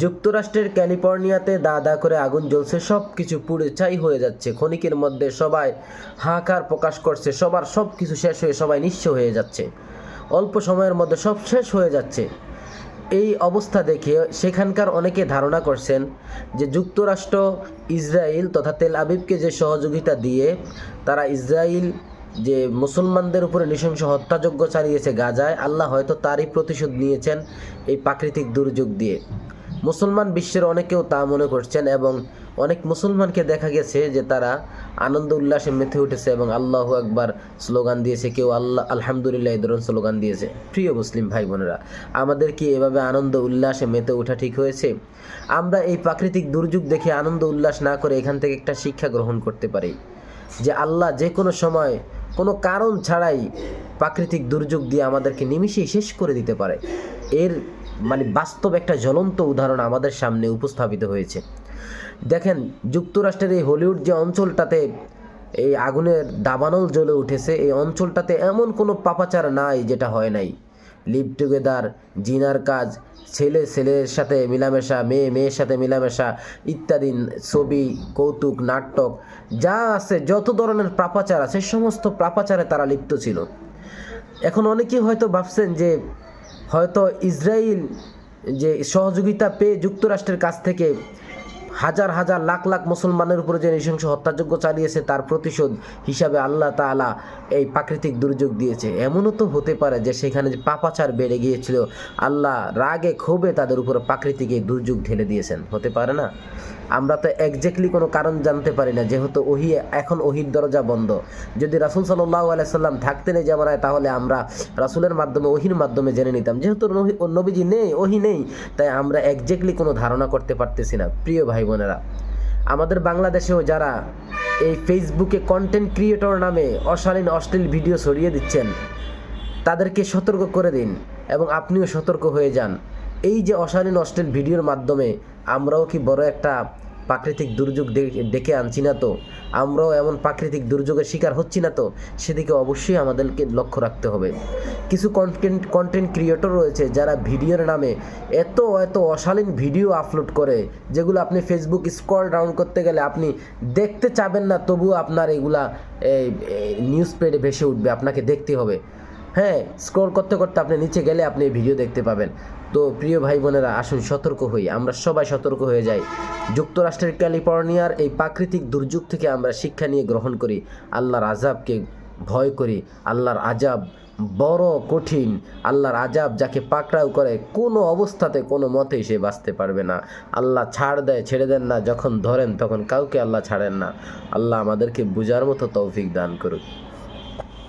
যুক্তরাষ্ট্রের ক্যালিফোর্নিয়াতে দা দা করে আগুন জ্বলছে সব কিছু পুড়ে ছাই হয়ে যাচ্ছে। ক্ষণিকের মধ্যে সবাই হাহাকার প্রকাশ করছে, সবার সব কিছু শেষ হয়ে সবাই নিঃস্ব হয়ে যাচ্ছে। অল্প সময়ের মধ্যে সব শেষ হয়ে যাচ্ছে। এই অবস্থা দেখে সেখানকার অনেকে ধারণা করছেন যে যুক্তরাষ্ট্র, ইসরায়েল তথা তেল আবিবকে যে সহযোগিতা দিয়ে তারা ইসরায়েল যে মুসলমানদের উপরে নৃশংস হত্যাযজ্ঞ চালিয়েছে গাজায়, আল্লাহ হয়তো তারই প্রতিশোধ নিয়েছেন এই প্রাকৃতিক দুর্যোগ দিয়ে। মুসলমান বিশ্বের অনেকেও তা মনে করছেন এবং অনেক মুসলমানকে দেখা গেছে যে তারা আনন্দ উল্লাসে মেতে উঠেছে এবং আল্লাহ একবার স্লোগান দিয়েছে, কেউ আল্লাহ আলহামদুলিল্লাহ এই ধরনের স্লোগান দিয়েছে। প্রিয় মুসলিম ভাই বোনেরা, আমাদের কি এভাবে আনন্দ উল্লাসে মেতে ওঠা ঠিক হয়েছে? আমরা এই প্রাকৃতিক দুর্যোগ দেখে আনন্দ উল্লাস না করে এখান থেকে একটা শিক্ষা গ্রহণ করতে পারি যে আল্লাহ যে কোনো সময় কোনো কারণ ছাড়াই প্রাকৃতিক দুর্যোগ দিয়ে আমাদেরকে নিমিষেই শেষ করে দিতে পারে। এর মানে বাস্তব একটা জ্বলন্ত উদাহরণ আমাদের সামনে উপস্থাপিত হয়েছে। দেখেন, যুক্তরাষ্ট্রের এই হলিউড যে অঞ্চলটাতে এই আগুনের দাবানল জ্বলে উঠেছে, এই অঞ্চলটাতে এমন কোনো পাপাচার নাই যেটা হয় নাই। লিভ টুগেদার, জিনার কাজ, ছেলে, ছেলের সাথে মিলামেশা, মেয়ে, মেয়ের সাথে মিলামেশা, ইত্যাদি, ছবি, কৌতুক, নাটক, যা আছে, যত ধরনের প্রাপাচার আছে, সমস্ত প্রাপাচারে তারা লিপ্ত ছিল। এখন অনেকেই হয়তো ভাবছেন যে হয়তো ইসরায়েল যে সহযোগিতা পেয়ে যুক্তরাষ্ট্রের কাছ থেকে হাজার হাজার লাখ লাখ মুসলমানের উপরে যে নৃশংস হত্যাযজ্ঞ চালিয়েছে, তার প্রতিশোধ হিসাবে আল্লাহ তাআলা এই প্রাকৃতিক দুর্যোগ দিয়েছে। এমনও তো হতে পারে যে সেখানে যে পাপাচার বেড়ে গিয়েছিল, আল্লাহ রাগে ক্ষোভে তাদের উপরে প্রাকৃতিক এই দুর্যোগ ঢেলে দিয়েছেন। হতে পারে না? আমরা তো একজ্যাক্টলি কোনো কারণ জানতে পারি না, যেহেতু ওহি এখন ওহির দরজা বন্ধ। যদি রাসুল সাল্লাহ আলাইসাল্লাম থাকতেন এই জামানায়, তাহলে আমরা রাসুলের মাধ্যমে, ওহির মাধ্যমে জেনে নিতাম। যেহেতু নবীজি নেই, ওহি নেই, তাই আমরা একজ্যাক্টলি কোনো ধারণা করতে পারতেছি না। প্রিয় ভাই বোনেরা। আমাদের বাংলাদেশেও যারা এই ফেসবুকে কন্টেন্ট ক্রিয়েটর নামে অশালীন, অশ্লীল ভিডিও ছড়িয়ে দিচ্ছেন, তাদেরকে সতর্ক করে দিন এবং আপনিও সতর্ক হয়ে যান। এই যে অশালীন, অশ্লীল ভিডিওর মাধ্যমে আমরাও কি বড় একটা প্রাকৃতিক দুর্যোগ ডেকে আনছি না তো। আমরাও এমন প্রাকৃতিক দুর্যোগের শিকার হচ্ছি না তো, সেদিকে অবশ্যই আমাদেরকে লক্ষ্য রাখতে হবে। কিছু কন্টেন্ট কন্টেন্ট ক্রিয়েটর রয়েছে যারা ভিডিওর নামে এত এত অশালীন ভিডিও আপলোড করে, যেগুলো আপনি ফেসবুক স্ক্রল ডাউন করতে গেলে আপনি দেখতে চাবেন না, তবুও আপনার এগুলা নিউজ পেডে ভেসে উঠবে, আপনাকে দেখতে হবে। হ্যাঁ স্ক্রল করতে করতে আপনি নিচে গেলে আপনি এই ভিডিও দেখতে পাবেন। তো প্রিয় ভাই বোনেরা, আসুন সতর্ক হই। আমরা সবাই সতর্ক হয়ে যাই। যুক্তরাষ্ট্রের ক্যালিফোর্নিয়ার এই প্রাকৃতিক দুর্যোগ থেকে আমরা শিক্ষা নিয়ে গ্রহণ করি। আল্লাহর আজাবকে ভয় করি। আল্লাহর আজাব বড় কঠিন। আল্লাহর আজাব যাকে পাকড়াও করে, কোনো অবস্থাতে, কোনো মতেই সে বাঁচতে পারবে না। আল্লাহ ছাড় দেয়, ছেড়ে দেন না। যখন ধরেন, তখন কাউকে আল্লাহ ছাড়েন না। আল্লাহ আমাদেরকে বুঝার মতো তৌফিক দান করুক।